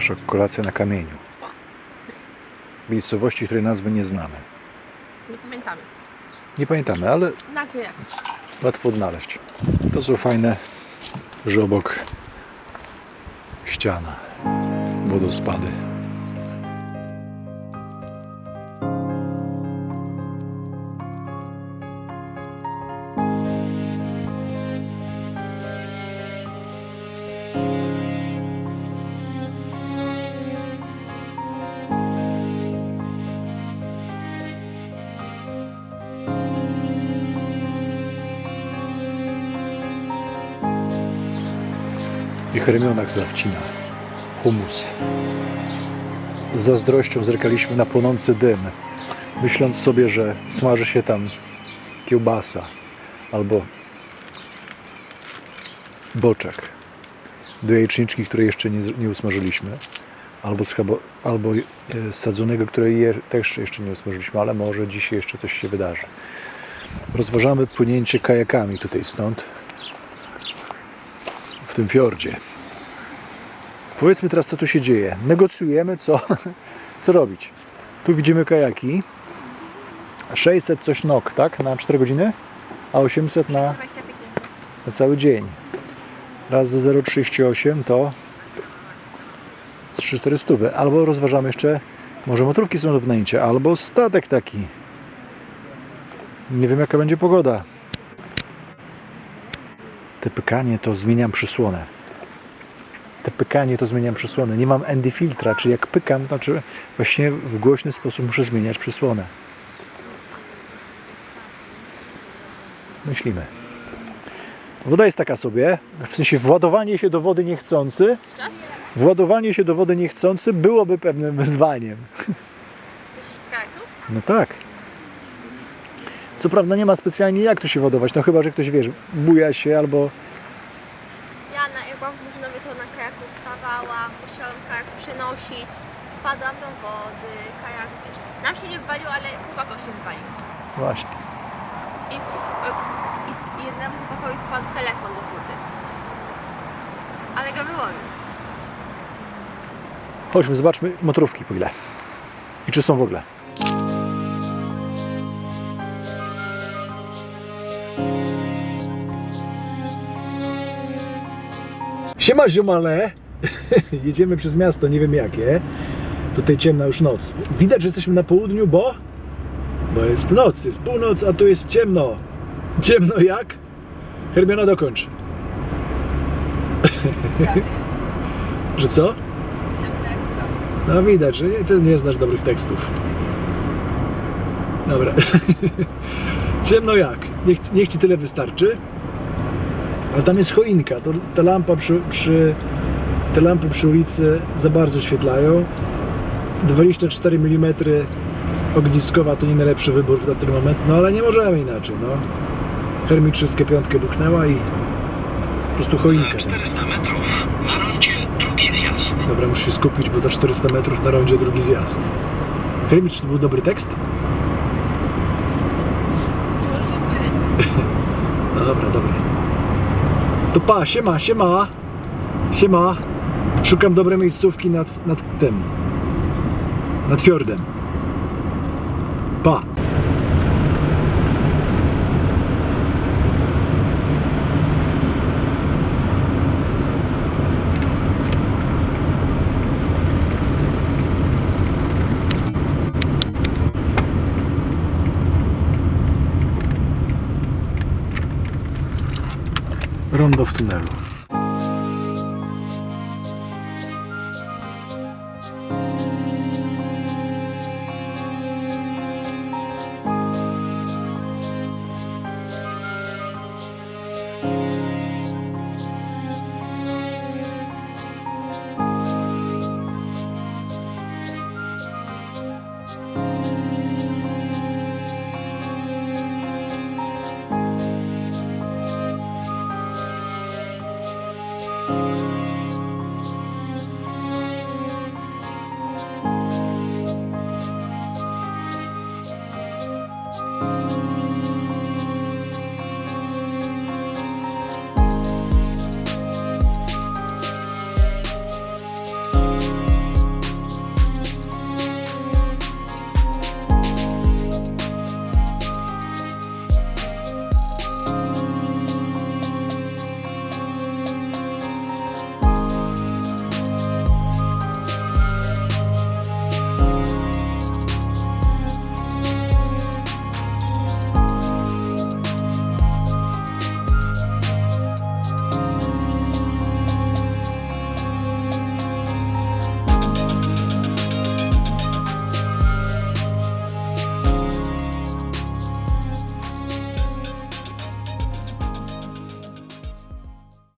Nasza kolacja na kamieniu. Miejscowości, której nazwy nie znamy. Nie pamiętamy. Nie pamiętamy, ale Nagle jak. łatwo odnaleźć. To co fajne, że obok ściana, wodospady. I Hermiona, która wcina humus. Z zazdrością zerkaliśmy na płonący dym, myśląc sobie, że smaży się tam kiełbasa albo boczek do jajeczniczki, której jeszcze nie, nie usmażyliśmy, albo, schabo, albo e, sadzonego, której je, też jeszcze nie usmażyliśmy, ale może dzisiaj jeszcze coś się wydarzy. Rozważamy płynięcie kajakami tutaj stąd, tym fiordzie. Powiedzmy teraz, co tu się dzieje. Negocjujemy, co, co robić. Tu widzimy kajaki. 600 coś nok, tak? Na 4 godziny? A 800 na, 25 na cały dzień. Raz za 0,38 to z 3400. Albo rozważamy jeszcze, może motorówki są do wynajęcia, albo statek taki. Nie wiem, jaka będzie pogoda. Te pykanie to zmieniam przysłonę. Te pykanie to zmieniam przysłonę. Nie mam endy filtra, czyli jak pykam, to znaczy właśnie w głośny sposób muszę zmieniać przysłonę. Myślimy. Woda jest taka sobie, w sensie władowanie się do wody niechcący, władowanie się do wody niechcący byłoby pewnym wyzwaniem. Coś z? No tak. Co prawda nie ma specjalnie jak tu się ładować, no chyba, że ktoś, wiesz, buja się albo... Ja na, jak byłam w Murzynowie, to na kajaku stawałam, musiałam kajak przenosić, wpadłam do wody, kajak, wiesz, nam się nie wywalił, ale chłopakom się wywalił. Właśnie. I, i, i jednemu chłopakowi wpadł telefon do wody. Ale go wyłowił. Chodźmy, zobaczmy motorówki po ile. I czy są w ogóle. Siema ziomale! Jedziemy przez miasto, nie wiem jakie. Tutaj ciemna już noc. Widać, że jesteśmy na południu, bo... Bo jest noc, jest północ, a tu jest ciemno. Ciemno jak? Hermiona dokończ. Że co? No widać, że nie, ty nie znasz dobrych tekstów. Dobra. Ciemno jak? Niech, niech ci tyle wystarczy. Ale tam jest choinka. To, ta lampa przy, przy, te lampy przy ulicy za bardzo świetlają. 24 mm ogniskowa to nie najlepszy wybór na ten moment. No ale nie możemy inaczej. No. Hermi wszystkie piątkę buchnęła i po prostu choinka. Za 400 metrów na rondzie drugi zjazd. Dobra, muszę się skupić, bo za 400 metrów na rondzie drugi zjazd. Hermit, czy to był dobry tekst? Może być. No dobra, dobra. To pa, siema, siema. Siema. Szukam dobrej miejscówki nad, nad tym. Nad fiordem. Pa. Rondo w tunelu.